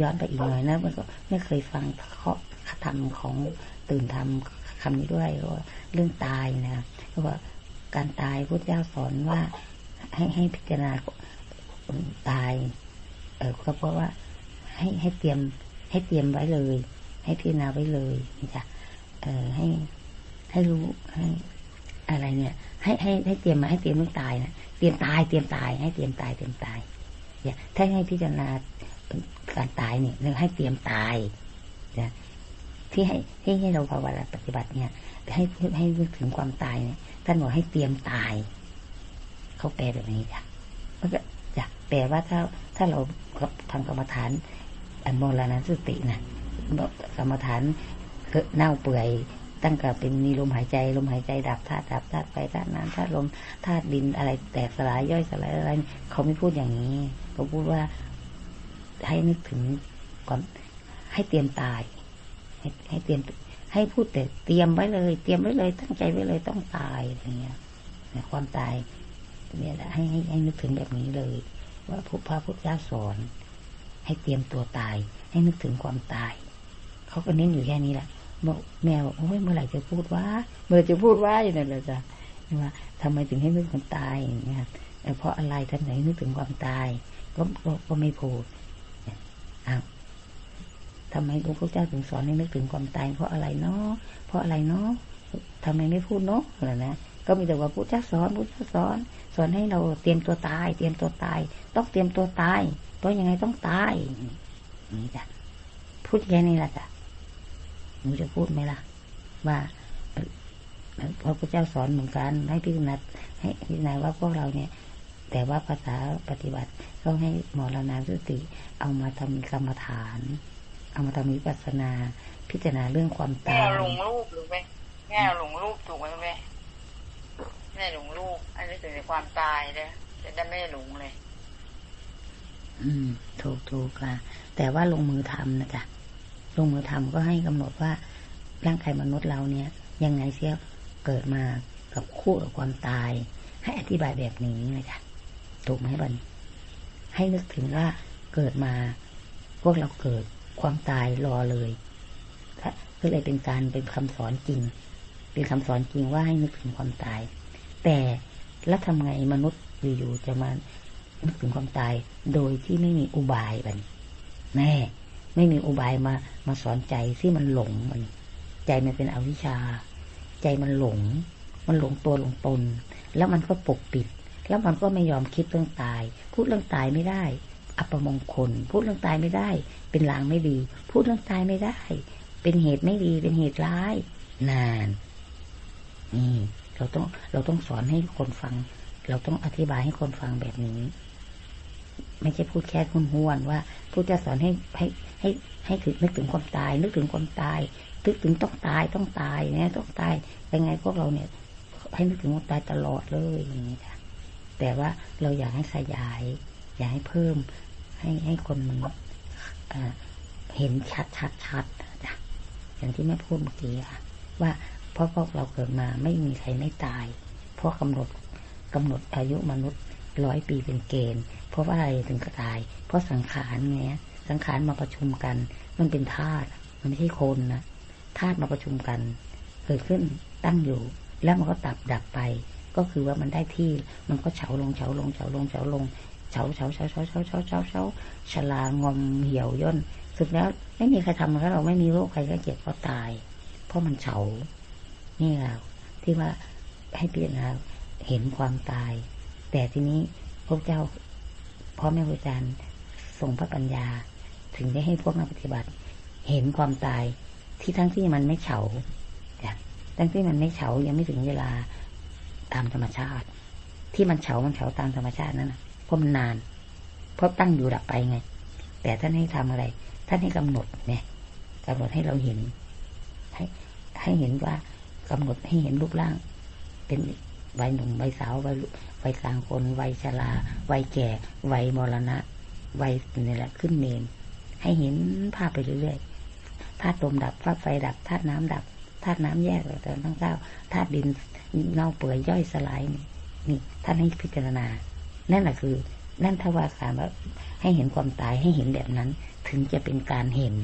ย้อนไปอีกหน่อยนะมันก็ไม่เคยฟังเข้อธรรมของตื่นธรรมคำนี้ด้วยว่าเรื่องตายนะเพราะว่าการตายพุทธเจ้าสอนว่า ให้ให้พิจารณาตาย เออก็เพราะว่า ให้ให้เตรียม ให้เตรียมไว้เลย ให้พิจารณาไว้เลยนี่จ้ะเออให้ให้รู้ให้อะไรเนี่ย ให้ให้ให้เตรียมมาให้เตรียมเรื่องตายนะเตรียมตายเตรียมตาย ให้เตรียมตายเตรียมตายเนี่ยถ้าให้พิจารณา การตายเนี่ยเรื่องให้เตรียมตายนะที่ให้ที่ให้เราภาวนาปฏิบัติเนี่ยให้ให้นึกถึงความตายเนี่ยท่านบอกให้เตรียมตาย เขาแปลแบบนี้จ้ะมันก็จะแปลว่าถ้าถ้าเราทำกรรมฐานอันโมรณสตินะกรรมฐานเน่าเปื่อยตั้งแต่เป็นมีลมหายใจ ลมหายใจดับธาตุดับธาตุไฟธาตุน้ำธาตุลมธาตุดินอะไรแตกสลายย่อยสลายอะไร เขาไม่พูดอย่างนี้เขาพูดว่า ให้นึกถึงก่อนให้เตรียมตาย ให้ให้เตรียมให้พูดแต่เตรียมไว้เลย เตรียมไว้เลย ตั้งใจไว้เลยต้องตายอย่างเงี้ยความตายเนี่ยให้ให้ให้นึกถึงแบบนี้เลย ว่าพระพระพุทธเจ้าสอน ให้เตรียมตัวตาย ให้นึกถึงความตายเขาก็เน้นอยู่แค่นี้แหละบอกแม่บอกโอ้ยเมื่อไหร่จะพูดว่า เมื่อจะพูดว่าอย่างนั้นเลยจ้ะว่าทำไมถึงให้นึกถึงตายอย่างเงี้ยเพราะอะไรท่านไหนนึกถึงความตาย ก็ก็ไม่พูด ทำไมพระพุทธเจ้าถึงสอนให้นึกถึงความตายเพราะอะไรเนาะเพราะอะไรเนาะทำไมไม่พูดเนาะอะไรนะก็มีแต่ว่าพุทธเจ้าสอนพุทธเจ้าสอน สอนให้เราเตรียมตัวตาย เตรียมตัวตาย ต้องเตรียมตัวตายเพราะยังไงต้องตายนี่จ้ะพูดแค่นี้ละจ้ะหนูจะพูดไหมล่ะ ว่าพระพุทธเจ้าสอนเหมือนกัน ให้พิจารณาให้พิจารณาว่าพวกเราเนี่ย แต่ว่าภาษาปฏิบัติก็ให้หมอรณาสติเอามาทำกรรมฐาน เอามาทำวิปัสสนาพิจารณาเรื่องความตายแม่หลงรูปหรือไม่แม่หลงรูปถูกไหมแม่แม่หลงรูป อันนี้ถึงในความตายเลยจะได้ไม่หลงเลย อืม ถูกถูกค่ะ แต่ว่าลงมือทำนะจ๊ะลงมือทำก็ให้กำหนดว่าร่างกายมนุษย์เราเนี่ย ยังไงเสียเกิดมากับคู่กับความตาย ให้อธิบายแบบนี้นะจ๊ะถูกไหมบันให้นึกถึงว่าเกิดมา พวกเราเกิด ความตายรอเลยก็เลยเป็นการเป็นคำสอนจริง เป็นคำสอนจริงว่าให้นึกถึงความตาย แต่แล้วทำไงมนุษย์อยู่ๆจะมานึกถึงความตาย โดยที่ไม่มีอุบายบันแน่ไม่มีอุบายมามาสอนใจที่มันหลงมัน ใจมันเป็นอวิชชา ใจมันหลง มันหลงตัวหลงตน แล้วมันก็ปกปิด แล้วมันก็ไม่ยอมคิดเรื่องตาย พูดเรื่องตายไม่ได้ อัปมงคล พูดเรื่องตายไม่ได้ เป็นลางไม่ดี พูดเรื่องตายไม่ได้ เป็นเหตุไม่ดี เป็นเหตุร้าย นาน นี่ เราต้องเราต้องสอนให้คนฟัง เราต้องอธิบายให้คนฟังแบบนี้ ไม่ใช่พูดแค่คุณห้วนว่าพูดจะสอนให้ให้ให้ให้ถึงนึกถึงความตาย นึกถึงความตายนึกถึงต้องตายต้องตายเนี่ยต้องตายยังไงพวกเราเนี่ย ให้นึกถึงความตายตลอดเลยอย่างนี้ค่ะแต่ว่าเราอยากให้ขยาย อยากให้เพิ่ม ให้ให้คนมันเห็นชัดชัดชัดจ้ะอย่างที่แม่พูดเมื่อกี้ค่ะ ว่าเพราะพวกเราเกิดมาไม่มีใครไม่ตาย เพราะกำหนดกำหนดอายุมนุษย์ร้อยปีเป็นเกณฑ์ เพราะว่าอะไรถึงกระตาย เพราะสังขารไงสังขารมาประชุมกัน มันเป็นธาตุมันไม่ใช่คนนะธาตุมาประชุมกัน เกิดขึ้นตั้งอยู่ แล้วมันก็ตับดับไป ก็คือว่ามันได้ที่มันก็เฉาลงเฉาลงเฉาลงเฉาลง เฉาเฉาเฉาเฉาเฉาเฉาเฉาเฉาชลางอมเหี่ยวย่น สุดแล้วไม่มีใครทำแล้วเราไม่มีโรคใครก็เจ็บก็ตาย เพราะมันเฉา นี่แหละที่ว่าให้พิจารณาเห็นความตาย แต่ทีนี้พระเจ้าพ่อแม่ครูอาจารย์ทรงพระปัญญา ถึงได้ให้พวกนักปฏิบัติ เห็นความตายที่ทั้งที่มันไม่เฉาทั้งที่มันไม่เฉายังไม่ถึงเวลาตามธรรมชาติ ที่มันเฉามันเฉาตามธรรมชาตินั่น เพราะมันนาน เพราะตั้งอยู่ดับไปไง แต่ท่านให้ทำอะไร ท่านให้กำหนดเนี่ยกำหนดให้เราเห็น ให้ให้เห็นว่ากำหนดให้เห็นรูปร่าง เป็นวัยหนุ่มวัยสาววัยวัยกลางคนวัยชราวัยแก่วัยมรณะวัยนี่แหละขึ้นเมน ให้เห็นภาพไปเรื่อยๆธาตุลมดับธาตุไฟดับธาตุน้ำดับธาตุน้ำแยกแต่ทั้งเก้าธาตุดินเน่าเปื่อยย่อยสลายนี่นี่ท่านให้พิจารณา นั่นแหละคือ นั่นทวารสามว่าให้เห็นความตายให้เห็นแบบนั้น ถึงจะเป็นการเห็น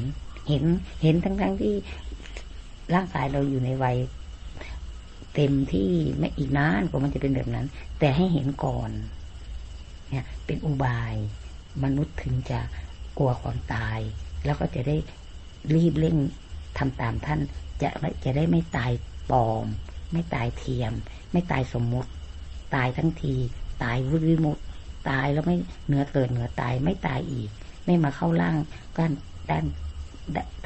เห็นเห็นทั้งทั้งที่ร่างกายเราอยู่ในวัยเต็มที่ไม่อีกนานกว่ามันจะเป็นแบบนั้น แต่ให้เห็นก่อน เนี่ย เป็นอุบาย มนุษย์ถึงจะกลัวความตาย แล้วก็จะได้รีบเร่งทำตามท่าน จะจะได้ไม่ตายปลอม ไม่ตายเทียม ไม่ตายสมมุติ ตายทั้งที ตายวิมุตตายแล้วไม่เหนือเกิดเหนือตายไม่ตายอีก ไม่มาเข้าร่างก้านด้าน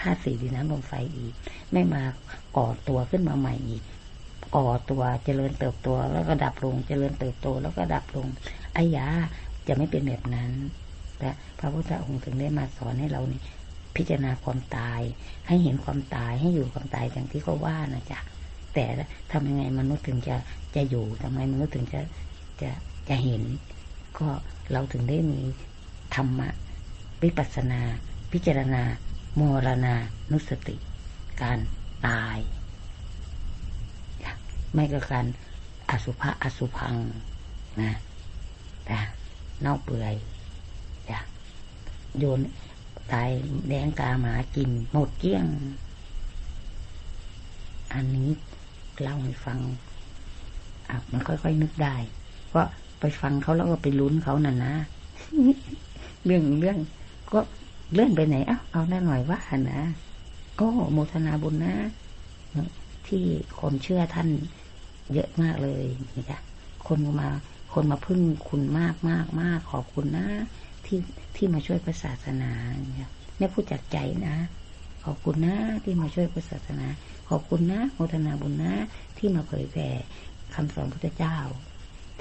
ธาตุสี่ดินน้ำลมไฟอีก ไม่มาก่อตัวขึ้นมาใหม่อีก ก่อตัวเจริญเติบโตแล้วก็ดับลงเจริญเติบโตแล้วก็ดับลงอายาจะไม่เป็นแบบนั้นแต่พระพุทธองค์ถึงได้มาสอนให้เรานี่พิจารณาความตาย ให้เห็นความตายให้อยู่ความตายอย่างที่เขาว่านะจ๊ะแต่ทำยังไงมนุษย์ถึงจะจะอยู่ทำไมมนุษย์ถึงจะจะ จะเห็น ก็เราถึงได้มีธรรมะ วิปัสนา พิจารณามรณานุสติ การตาย ไม่ก็การอสุภะอสุพังนะแต่เน่าเปื่อยจะโยนตายแดงกาหมากิน หมดเกี้ยง อันนี้เล่าให้ฟังอะมันค่อยๆนึกได้ เพราะ ไปฟังเขาแล้วก็ไปลุ้นเขาน่ะนะ เรื่องเรื่อง ก็เลื่อนไปไหนเอ้าเอาหน้าหน่อยว่านะก็โมทนาบุญนะ ที่คนเชื่อท่านเยอะมากเลยนี่ค่ะคนมาคนมาพึ่งคุณมากมากมากขอบคุณนะ ที่ที่มาช่วยพระศาสนาเนี่ยแม่พูดจากใจนะ ขอบคุณนะที่มาช่วยพระศาสนา ขอบคุณนะโมทนาบุญนะ ที่มาเผยแผ่คำสอนพุทธเจ้า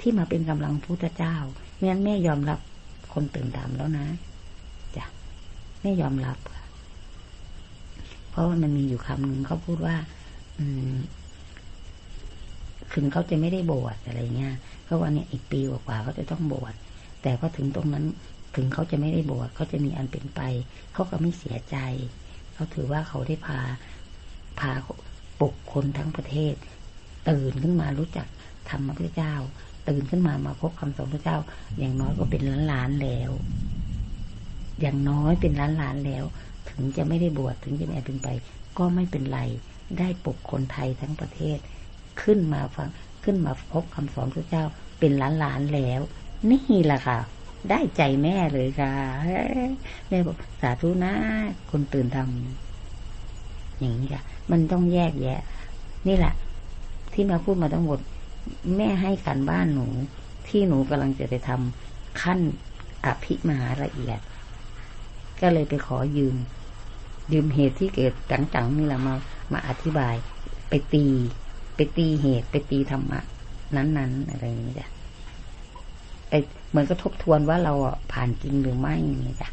ที่มาเป็นกำลังพุทธเจ้าไม่งั้นแม่ยอมรับคนตื่นดำแล้วนะจ้ะแม่ยอมรับเพราะว่ามันมีอยู่คำหนึ่งเขาพูดว่า อืมถึงเขาจะไม่ได้บวชอะไรเงี้ยเขาว่าเนี่ยอีกปีกว่าเขาจะต้องบวชแต่พอถึงตรงนั้น ถึงเขาจะไม่ได้บวชเขาจะมีอันเป็นไป เขาก็ไม่เสียใจเขาถือว่าเขาได้พาพาปลุกคนทั้งประเทศ ตื่นขึ้นมารู้จักธรรมพระเจ้า ตื่นขึ้นมามาพบคำสอนพระเจ้า อย่างน้อยก็เป็นล้านล้านแล้ว อย่างน้อยเป็นล้านล้านแล้ว ถึงจะไม่ได้บวชถึงจะไม่เป็นไป ก็ไม่เป็นไร ได้ปลุกคนไทยทั้งประเทศ ขึ้นมาฟังขึ้นมาพบคำสอนพระเจ้า เป็นล้านล้านแล้ว นี่แหละค่ะ ได้ใจแม่เลยค่ะแม่บอกสาธุนะคนตื่นทำอย่างนี้ค่ะ มันต้องแยกแยะ นี่แหละ ที่มาพูดมาทั้งหมด แม่ให้การบ้านหนู ที่หนูกำลังจะไปทำขั้นอภิมหาละเอียด ก็เลยไปขอยืม ยืมเหตุที่เกิดจังๆนี่แหละมา มาอธิบาย ไปตี ไปตีเหตุ ไปตีธรรมะ นั้น ๆ อะไรอย่างนี้จ้ะไปเหมือนก็ทบทวนว่าเราผ่านจริงหรือไม่นี่จ้ะ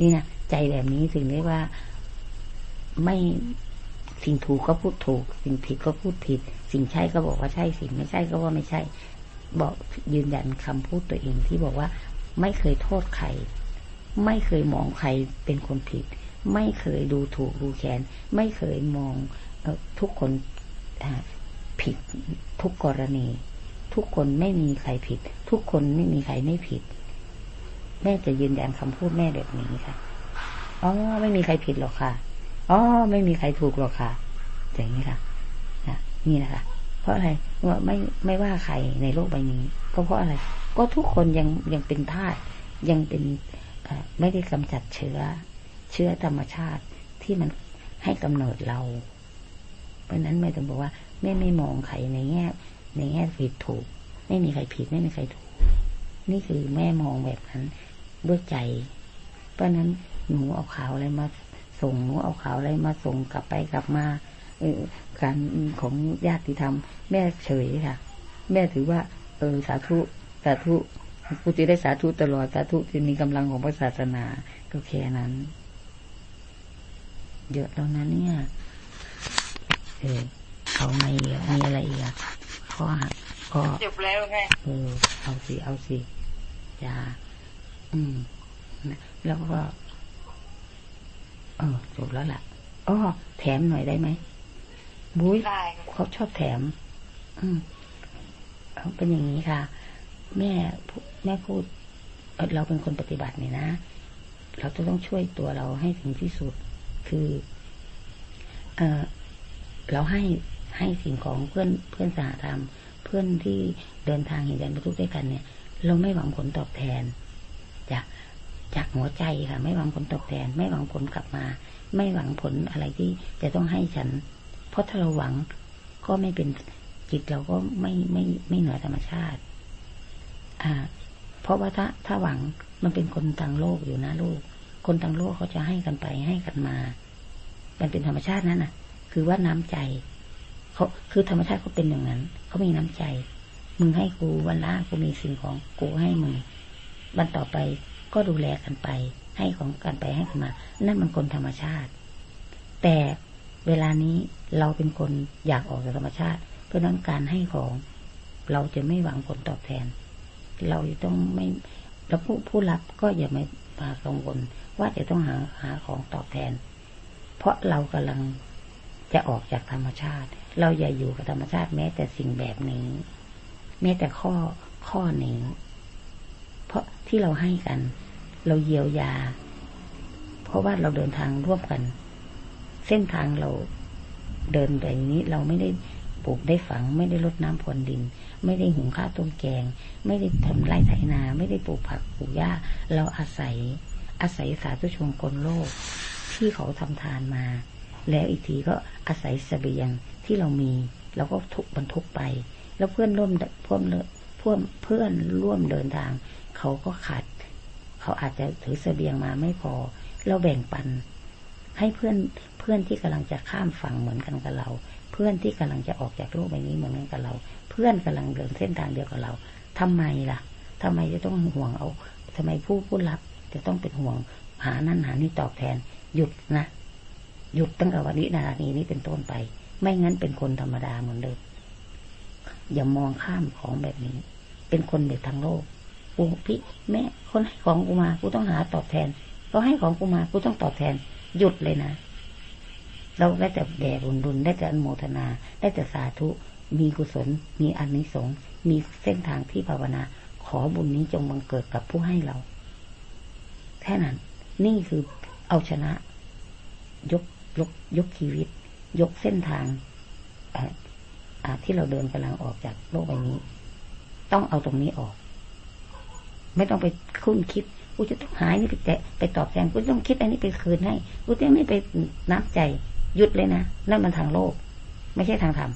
นี่นะใจแบบนี้ถึงได้ว่าไม่ สิ่งถูกก็พูดถูก สิ่งผิดก็พูดผิด สิ่งใช่ก็บอกว่าใช่ สิ่งไม่ใช่ก็ว่าไม่ใช่ บอกยืนยันคำพูดตัวเองที่บอกว่าไม่เคยโทษใคร ไม่เคยมองใครเป็นคนผิด ไม่เคยดูถูกดูแคลนไม่เคยมองทุกคนผิดทุกกรณี ทุกคนไม่มีใครผิด ทุกคนไม่มีใครไม่ผิด แม่จะยืนยันคำพูดแม่แบบนี้ค่ะอ๋อไม่มีใครผิดหรอกค่ะ อ๋อไม่มีใครถูกหรอกค่ะ อย่างนี้ค่ะนะนี่นะคะ เพราะอะไรว่าไม่ไม่ว่าใครในโลกใบนี้ ก็เพราะอะไร ก็ทุกคนยังยังเป็นธาตุยังเป็นไม่ได้กำจัดเชื้อ เชื้อธรรมชาติที่มันให้กำเนิดเรา เพราะนั้นแม่ต้องบอกว่าแม่ไม่มองใครในแง่ในแง่ผิดถูก ไม่มีใครผิดไม่มีใครถูก นี่คือแม่มองแบบนั้นด้วยใจ เพราะนั้นหนูเอาขาวอะไรมา ส่งหนูเอาข่าวอะไรมาส่งกลับไปกลับมาเออการของญาติธรรม แม่เฉยค่ะ แม่ถือว่า เออสาธุสาธุกูจะได้สาธุตลอดสาธุที่มีกำลังของพระศาสนาก็แค่นั้น เยอะแล้วนะเนี่ยเออเขาไม่มีอะไรอีกอะข้อหักข้อจบแล้วไงเออเอาสิเอาสิจ้าอืมแล้วก็เออจบแล้วล่ะอ๋อแถมหน่อยได้ไหมบุ้ยเขาชอบแถม อืมเป็นอย่างนี้ค่ะ แม่พูแม่พูดเอ่อเราเป็นคนปฏิบัติเนี่ยนะ เราจะต้องช่วยตัวเราให้ถึงที่สุด คือ เออเราให้ให้สิ่งของเพื่อนเพื่อนสหธรรม เพื่อนที่เดินทางเห็นใจบรรทุกข์ด้วยกันเนี่ย เราไม่หวังผลตอบแทนจาก จากหัวใจค่ะ ไม่หวังผลตอบแทน ไม่หวังผลกลับมา ไม่หวังผลอะไรที่จะต้องให้ฉัน เพราะถ้าเราหวังก็ไม่เป็นจิตเราก็ไม่ไม่ไม่เหนือธรรมชาติ อ่า เพราะว่าถ้าถ้าหวังมันเป็นคนทางโลกอยู่นะลูก คนทางโลกเขาจะให้กันไปให้กันมา มันเป็นธรรมชาตินั่นน่ะ คือว่าน้ำใจเขาคือธรรมชาติเขาเป็นอย่างนั้นเขามีน้ำใจ มึงให้กูวันละกูมีสิ่งของกูให้มึงวันต่อไป ก็ดูแลกันไป ให้ของกันไปให้กันมา นั่นมันคนธรรมชาติ แต่เวลานี้เราเป็นคนอยากออกจากธรรมชาติ เพราะนั้นการให้ของเราจะไม่หวังผลตอบแทน เราจะต้องไม่แล้วผู้ผู้รับก็อย่าไม่มากังวลว่าจะต้องหาหาของตอบแทน เพราะเรากำลังจะออกจากธรรมชาติ เราอย่าอยู่กับธรรมชาติแม้แต่สิ่งแบบนี้ แม้แต่ข้อข้อนี้ เพราะที่เราให้กัน เราเยียวยา เพราะว่าเราเดินทางร่วมกัน เส้นทางเราเดินแบบนี้เราไม่ได้ปลูกได้ฝัง ไม่ได้รดน้ำพรวนดิน ไม่ได้หุงข้าวต้มแกง ไม่ได้ทำไร่ไถนา ไม่ได้ปลูกผักปลูกหญ้า เราอาศัย อาศัยสาธุชนคนโลก ที่เขาทำทานมา แล้วอีกทีก็อาศัยเสบียงที่เรามีเราก็ทุกบรรทุกไป แล้วเพื่อนร่วมเพื่อน พื่อนเพื่อนร่วมเดินทาง เขาก็ขาด เขาอาจจะถือเสบียงมาไม่พอ เราแบ่งปัน ให้เพื่อนเพื่อนที่กำลังจะข้ามฝั่งเหมือนกันกับเรา เพื่อนที่กำลังจะออกจากโลกใบนี้เหมือนกันกับเรา เพื่อนกำลังเดินเส้นทางเดียวกับเราทำไมล่ะทำไมจะต้องห่วงเอาทำไมผู้ผู้รับจะต้องเป็นห่วงหานั่นหานี่ตอบแทน หยุดนะหยุดตั้งแต่วันนี้นาทีนี้เป็นต้นไป ไม่งั้นเป็นคนธรรมดาเหมือนเดิมอย่ามองข้ามของแบบนี้ เป็นคนเด็กทางโลกกูพี่แม่คนให้ของกูมากูต้องหาตอบแทนเขาให้ของกูมากูต้องตอบแทน หยุดเลยนะ เราได้แต่แด่รุนรุนได้แต่อนโมทนา ได้แต่สาธุ มีกุศล มีอนิสงส์มีเส้นทางที่ภาวนา ขอบุญนี้จงบังเกิดกับผู้ให้เรา แค่นั้น นี่คือเอาชนะ ยกยกยกชีวิต ยกเส้นทางที่เราเดินกำลังออกจากโลกใบนี้ ต้องเอาตรงนี้ออก ไม่ต้องไปคุ้นคิดกูจะต้องหายนี่ไปแตะไปตอบแทนกูต้องคิดอันนี้ไปคืนให้กูต้องนี่ไปนับใจหยุดเลยนะนั่นมันทางโลก ไม่ใช่ทางธรรม